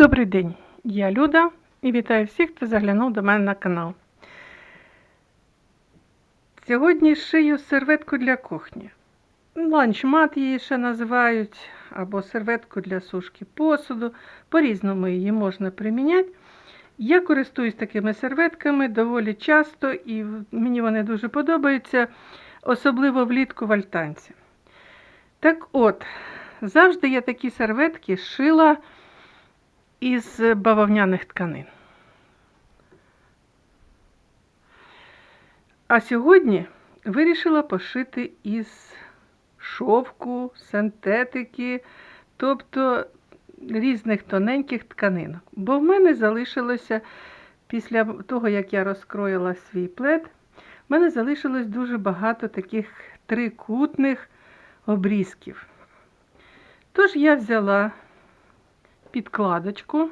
Добрий день, я Люда і вітаю всіх, хто заглянув до мене на канал. Сьогодні шию серветку для кухні. Ланчмат її ще називають, або серветку для сушки посуду. По-різному її можна приміняти. Я користуюсь такими серветками доволі часто, і мені вони дуже подобаються, особливо влітку в альтанці. Так от, завжди я такі серветки шила із бавовняних тканин. А сьогодні вирішила пошити із шовку, синтетики, тобто різних тоненьких тканинок. Бо в мене залишилося після того, як я розкроїла свій плед, в мене залишилось дуже багато таких трикутних обрізків. Тож я взяла підкладочку,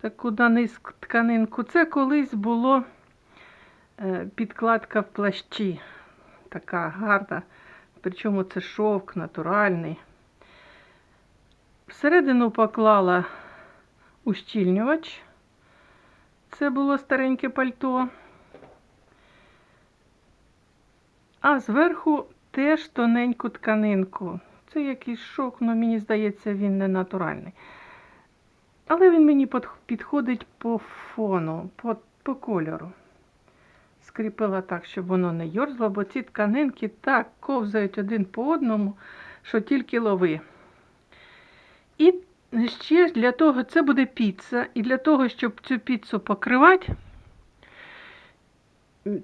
таку на низ тканинку. Це колись було е, підкладка в плащі, така гарна, причому це шовк натуральний. Всередину поклала ущільнювач. Це було стареньке пальто. А зверху теж тоненьку тканинку. Це якийсь шовк, але мені здається, він не натуральний. Але він мені підходить по фону, по, по кольору. Скріпила так, щоб воно не йорзло, бо ці тканинки так ковзають один по одному, що тільки лови. І ще для того, це буде піца, і для того, щоб цю піцу покривати,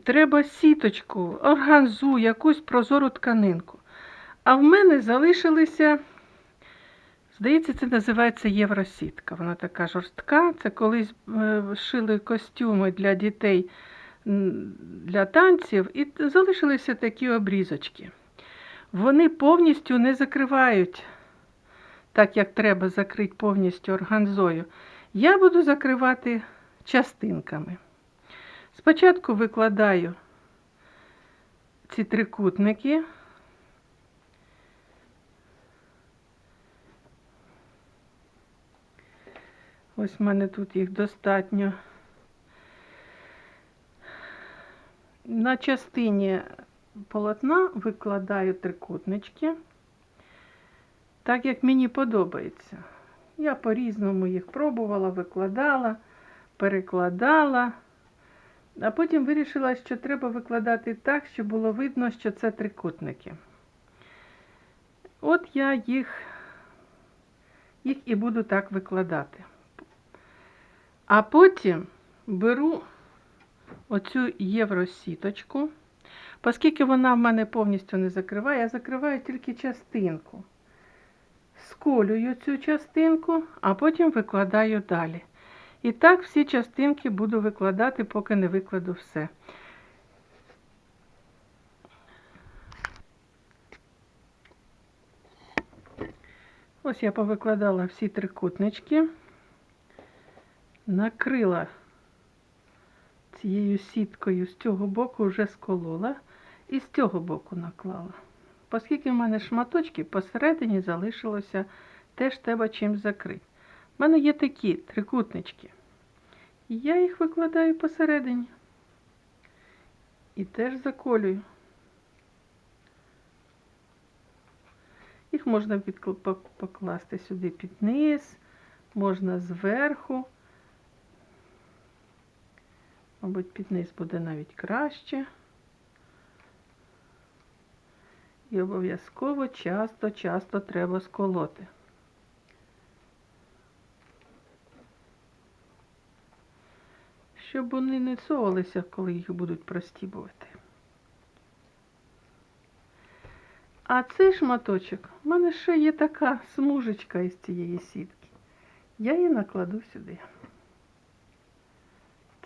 треба сіточку, органзу, якусь прозору тканинку. А в мене залишилися, здається, це називається євросітка. Вона така жорстка. Це колись е, шили костюми для дітей для танців, і залишилися такі обрізочки. Вони повністю не закривають, так як треба закрити повністю органзою. Я буду закривати частинками. Спочатку викладаю ці трикутники. Ось в мене тут їх достатньо. На частині полотна викладаю трикутнички, так як мені подобається. Я по-різному їх пробувала, викладала, перекладала, а потім вирішила, що треба викладати так, щоб було видно, що це трикутники. От я їх, їх і буду так викладати. А потім беру оцю євросіточку. Оскільки вона в мене повністю не закриває, я закриваю тільки частинку. Сколюю цю частинку, а потім викладаю далі. І так всі частинки буду викладати, поки не викладу все. Ось я повикладала всі трикутнички, накрила цією сіткою з цього боку вже сколола і з цього боку наклала. Оскільки в мене шматочки посередині залишилося, теж треба чим закрити. У мене є такі трикутнички. Я їх викладаю посередині. І теж заколюю. Їх можна покласти сюди під низ, можна зверху. Мабуть, під низ буде навіть краще. І обов'язково часто-часто треба сколоти. Щоб вони не совалися, коли їх будуть простібувати. А цей шматочок, в мене ще є така смужечка із цієї сітки. Я її накладу сюди.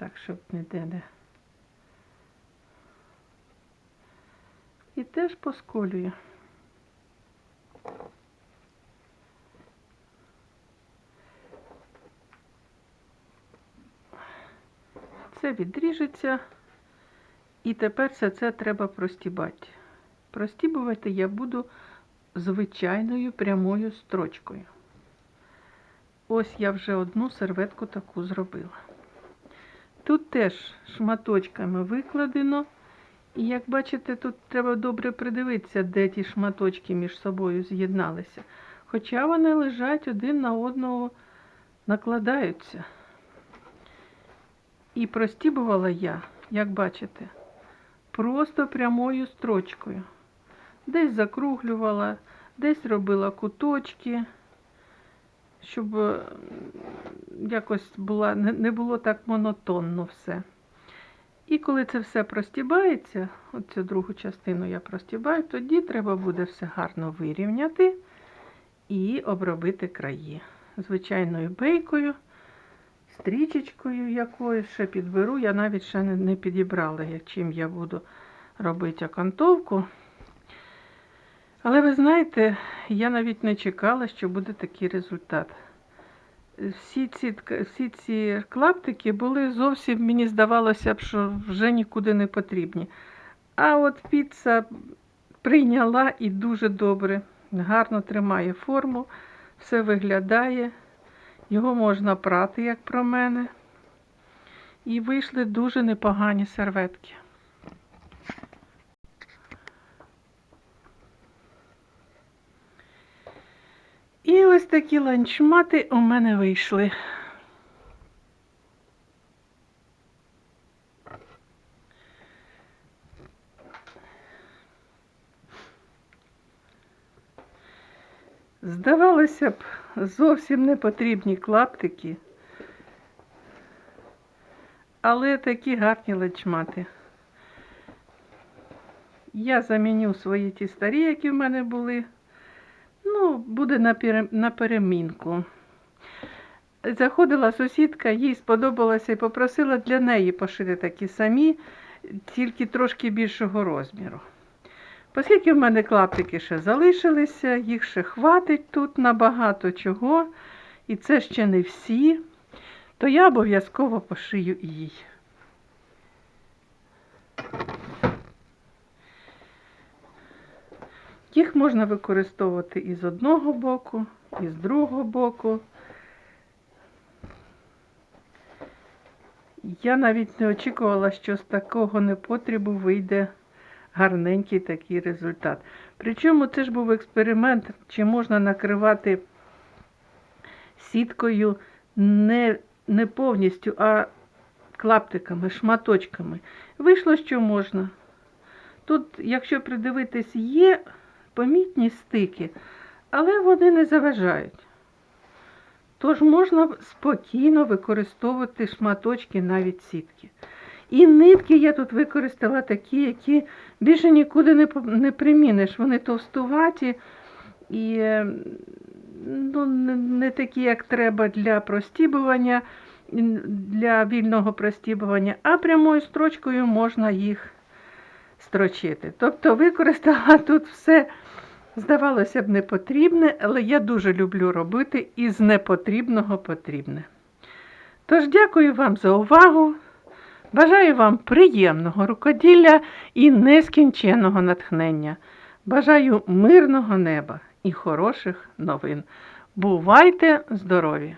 Так, щоб не. І теж посколюю. Це відріжеться. І тепер все це треба простібати. Простібувати я буду звичайною прямою строчкою. ось я вже одну серветку таку зробила. Тут теж шматочками викладено. І як бачите, тут треба добре придивитися, де ті шматочки між собою з'єдналися. Хоча вони лежать один на одного, накладаються. І простібувала я, як бачите, просто прямою строчкою. Десь закруглювала, десь робила куточки, щоб е, якось була, не було так монотонно все. І коли це все простібається, оцю другу частину я простібаю, тоді треба буде все гарно вирівняти і обробити краї. Звичайною бейкою, стрічечкою якоюсь ще підберу. Я навіть ще не підібрала, чим я буду робити окантовку. Але ви знаєте, я навіть не чекала, що буде такий результат. Всі ці, всі ці клаптики були зовсім, мені здавалося б, що вже нікуди не потрібні. А от піца прийняла і дуже добре, гарно тримає форму, все виглядає. Його можна прати, як про мене. І вийшли дуже непогані серветки. І ось такі ланчмати у мене вийшли. Здавалося б, зовсім не потрібні клаптики, але такі гарні ланчмати. Я заміню свої ті старі, які в мене були. Ну, буде на, пере- на перемінку. Заходила сусідка, їй сподобалося і попросила для неї пошити такі самі, тільки трошки більшого розміру. Оскільки в мене клаптики ще залишилися, їх ще хватить тут на багато чого, і це ще не всі, то я обов'язково пошию їй. Їх можна використовувати і з одного боку, і з другого боку. Я навіть не очікувала, що з такого непотребу вийде гарненький такий результат. Причому це ж був експеримент, чи можна накривати сіткою не, не повністю, а клаптиками, шматочками. Вийшло, що можна. Тут, якщо придивитись, є помітні стики, але вони не заважають. Тож можна спокійно використовувати шматочки навіть сітки. І нитки я тут використала такі, які більше нікуди не, не приміниш. Вони товстуваті і ну, не такі, як треба для простібування, для вільного простібування, а прямою строчкою можна їх строчити. Тобто використала тут все, здавалося б, непотрібне, але я дуже люблю робити із непотрібного потрібне. Тож дякую вам за увагу. Бажаю вам приємного рукоділля і нескінченного натхнення. Бажаю мирного неба і хороших новин. Бувайте здорові!